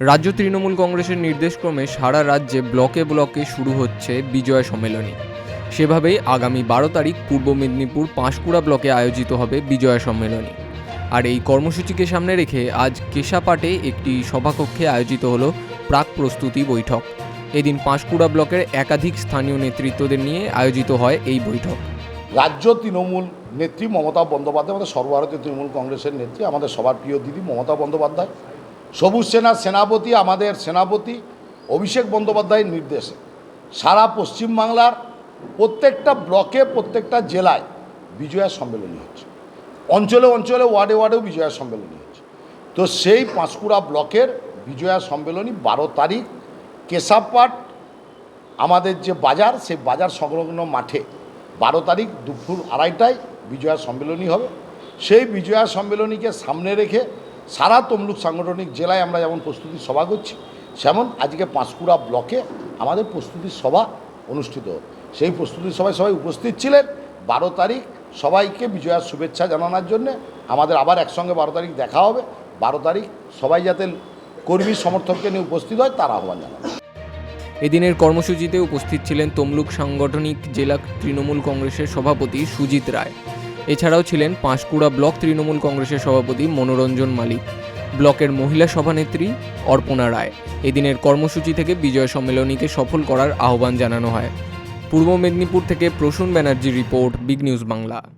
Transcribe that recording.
রাজ্য তৃণমূল কংগ্রেসের নির্দেশক্রমে সারা রাজ্যে ব্লকে ব্লকে শুরু হচ্ছে বিজয় সম্মেলনী। সেভাবেই আগামী বারো তারিখ পূর্ব মেদিনীপুর পাঁশকুড়া ব্লকে আয়োজিত হবে বিজয় সম্মেলনী। আর এই কর্মসূচিকে সামনে রেখে আজ কেশাপাটে একটি সভাকক্ষে আয়োজিত হল প্রাক প্রস্তুতি বৈঠক। এদিন পাঁশকুড়া ব্লকের একাধিক স্থানীয় নেতৃত্বদের নিয়ে আয়োজিত হয় এই বৈঠক। রাজ্য তৃণমূল নেত্রী মমতা বন্দ্যোপাধ্যায়, আমাদের সর্বভারতীয় তৃণমূল কংগ্রেসের নেত্রী, আমাদের সবার প্রিয় দিদি মমতা বন্দ্যোপাধ্যায় সবুজ সেনার সেনাপতি, আমাদের সেনাপতি, অভিষেক বন্দ্যোপাধ্যায়ের নির্দেশে। সারা পশ্চিমবাংলার প্রত্যেকটা ব্লকে, প্রত্যেকটা জেলায় বিজয়া সম্মেলনী হচ্ছে। অঞ্চলে অঞ্চলে, ওয়ার্ডে ওয়ার্ডেও বিজয়া সম্মেলনী হচ্ছে। তো সেই পাঁশকুড়া ব্লকের বিজয়া সম্মেলনী বারো তারিখ, কেশাবপাট, আমাদের যে বাজার, সেই বাজার সংলগ্ন মাঠে বারো তারিখ দুপুর আড়াইটায় বিজয়া সম্মেলনী হবে। সেই বিজয়া সম্মেলনীকে সামনে রেখে সারা তমলুক সাংগঠনিক জেলায় আমরা যেমন প্রস্তুতি সভা করছি, সেমন আজকে পাঁশকুড়া ব্লকে আমাদের প্রস্তুতি সভা অনুষ্ঠিত সেই প্রস্তুতি সভায় সবাই উপস্থিত ছিলেন। বারো তারিখ সবাইকে বিজয়ার শুভেচ্ছা জানানোর জন্যে আমাদের আবার একসঙ্গে বারো তারিখ দেখা হবে। বারো তারিখ সবাই যাতে কর্মী সমর্থককে নিয়ে উপস্থিত হয়, তার আহ্বান জানাবে। এদিনের কর্মসূচিতে উপস্থিত ছিলেন তমলুক সাংগঠনিক জেলা তৃণমূল কংগ্রেসের সভাপতি সুজিত রায়। এছাড়াও ছিলেন পাঁশকুড়া ব্লক তৃণমূল কংগ্রেসের সভাপতি মনোরঞ্জন মালিক, ব্লকের মহিলা সভানেত্রী অর্পণা রায়। এদিনের কর্মসূচি থেকে বিজয় সম্মেলনীকে সফল করার আহ্বান জানানো হয়। পূর্ব মেদিনীপুর থেকে প্রসূন ব্যানার্জির রিপোর্ট, বিগ নিউজ বাংলা।